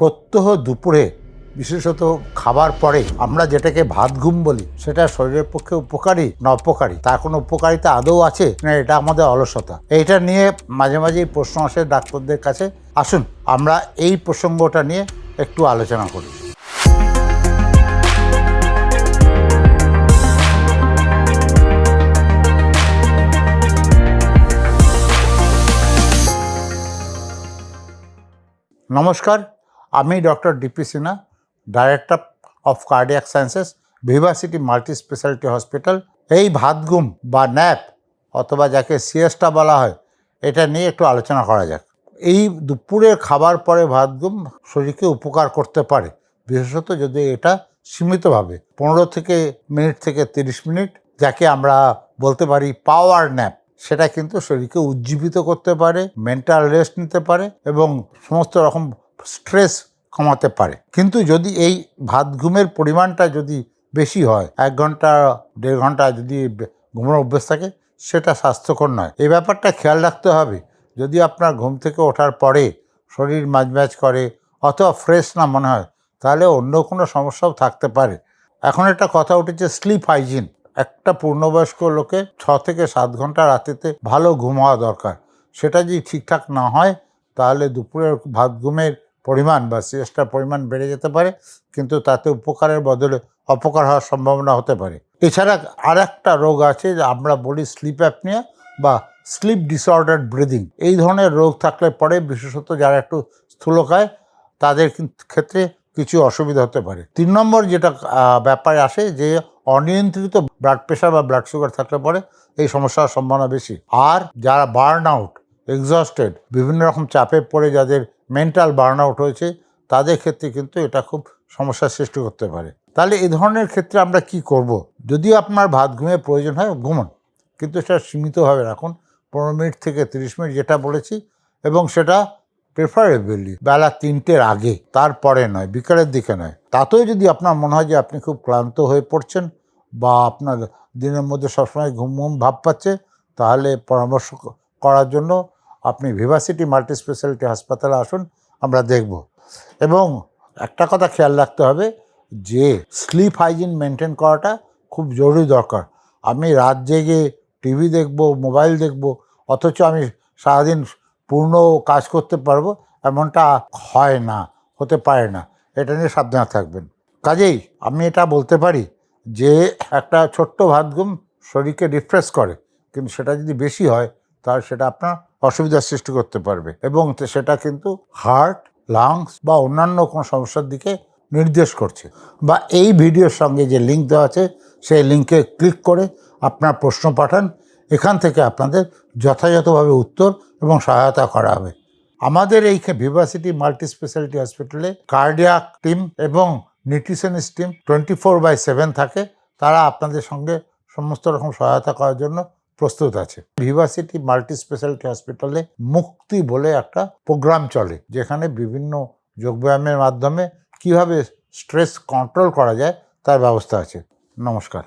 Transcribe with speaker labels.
Speaker 1: প্রত্যহ দুপুরে, বিশেষত খাবার পরে, আমরা যেটাকে ভাত ঘুম বলি, সেটা শরীরের পক্ষে উপকারী না অপকারী? তার কোনো উপকারিতা আদৌ আছে? না, এটা আমাদের অলসতা। এইটা নিয়ে মাঝে মাঝেই প্রশ্ন আসে ডাক্তারদের কাছে। আসুন, আমরা এই প্রসঙ্গটা নিয়ে একটু আলোচনা করি। নমস্কার আমি doctor DP Sinha director of cardiac sciences Vivacity multi speciality hospital এই ভাতগুম বা ন্যাপ, অথবা যাকে সিএসটা বলা হয়, এটা নিয়ে একটু আলোচনা করা যাক। এই দুপুরের খাবার পরে ভাতগুম শরীরকে উপকার করতে পারে, বিশেষত যদি এটা সীমিতভাবে, পনেরো থেকে মিনিট থেকে তিরিশ মিনিট, যাকে আমরা বলতে পারি পাওয়ার ন্যাপ সেটা কিন্তু শরীরকে উজ্জীবিত করতে পারে মেন্টাল রেস্ট নিতে পারে, এবং সমস্ত রকম স্ট্রেস কমাতে পারে। কিন্তু যদি এই ভাত ঘুমের পরিমাণটা যদি বেশি হয়, এক ঘণ্টা, দেড় ঘণ্টা যদি ঘুমানোর অভ্যেস থাকে, সেটা স্বাস্থ্যকর নয়। এই ব্যাপারটা খেয়াল রাখতে হবে। যদি আপনার ঘুম থেকে ওঠার পরে শরীর ম্যাচ করে অথবা ফ্রেশ না মনে হয়, তাহলে অন্য কোনো সমস্যাও থাকতে পারে। এখন একটা কথা উঠেছে স্লিপ হাইজিন একটা পূর্ণবয়স্ক লোকে ছ থেকে সাত ঘণ্টা রাতেতে ভালো ঘুম হওয়া দরকার। সেটা যদি ঠিকঠাক না হয়, তাহলে দুপুরের ভাত ঘুমের পরিমাণ বা সিএসটার পরিমাণ বেড়ে যেতে পারে, কিন্তু তাতে উপকারের বদলে অপকার হওয়ার সম্ভাবনা হতে পারে। এছাড়া আর একটা রোগ আছে, যে আমরা বলি স্লিপ অ্যাপনিয়া বা স্লিপ ডিসঅর্ডার ব্রিদিং। এই ধরনের রোগ থাকলে পরে বিশেষত যারা একটু স্থূলকায়, তাদের ক্ষেত্রে কিছু অসুবিধা হতে পারে। তিন নম্বর যেটা ব্যাপারে আসে, যে অনিয়ন্ত্রিত ব্লাড প্রেশার বা ব্লাড সুগার থাকলে পরে এই সমস্যার সম্ভাবনা বেশি। আর যারা বার্ন আউট এক্সস্টেড বিভিন্ন রকম চাপে পড়ে, যাদের মেন্টাল বার্ন আউট হয়েছে, তাদের ক্ষেত্রে কিন্তু এটা খুব সমস্যার সৃষ্টি করতে পারে। তাহলে এ ধরনের ক্ষেত্রে আমরা কি করব? যদি আপনার ভাত ঘুমের প্রয়োজন হয়, ঘুমন। কিন্তু সেটা সীমিতভাবে রাখুন। পনেরো মিনিট থেকে তিরিশ মিনিট যেটা বলেছি এবং সেটা প্রেফারেবলি বেলা তিনটের আগে, তারপরে নয়, বিকালের দিকে নয়। তাতেও যদি আপনার মনে হয় যে আপনি খুব ক্লান্ত হয়ে পড়ছেন বা আপনার দিনের মধ্যে সবসময় ঘুম ঘুম ভাব পাচ্ছে, তাহলে পরামর্শ করার জন্য আপনি ভিভাসিটি মাল্টি স্পেশালিটি হাসপাতালে আসুন, আমরা দেখব। এবং একটা কথা খেয়াল রাখতে হবে যে স্লিপ হাইজিন মেনটেন করাটা খুব জরুরি দরকার। আমি রাত জেগে টিভি দেখব, মোবাইল দেখব, অথচ আমি সারাদিন পূর্ণ কাজ করতে পারব, এমনটা হয় না, হতে পারে না। এটা নিয়ে সাবধানে থাকবেন। কাজেই আমি এটা বলতে পারি যে একটা ছোট্ট ভাত ঘুম শরীরকে রিফ্রেশ করে, কিন্তু সেটা যদি বেশি হয় তাহলে সেটা আপনার অসুবিধার সৃষ্টি করতে পারবে এবং সেটা কিন্তু হার্ট লাংস বা অন্যান্য কোনো সমস্যার দিকে নির্দেশ করছে। বা এই ভিডিওর সঙ্গে যে লিঙ্ক দেওয়া আছে, সেই লিঙ্কে ক্লিক করে আপনার প্রশ্ন পাঠান। এখান থেকে আপনাদের যথাযথভাবে উত্তর এবং সহায়তা করা হবে। আমাদের এই ভিভাসিটি মাল্টি স্পেশালিটি হসপিটালে কার্ডিয়াক টিম এবং nutritionist team twenty four by seven থাকে। তারা আপনাদের সঙ্গে সমস্ত রকম সহায়তা করার জন্য প্রস্তুত আছে। ভিভাসিটি মাল্টি স্পেশালিটি হসপিটালে মুক্তি বলে একটা প্রোগ্রাম চলে, যেখানে বিভিন্ন যোগব্যায়ামের মাধ্যমে কীভাবে স্ট্রেস কন্ট্রোল করা যায় তার ব্যবস্থা আছে। নমস্কার।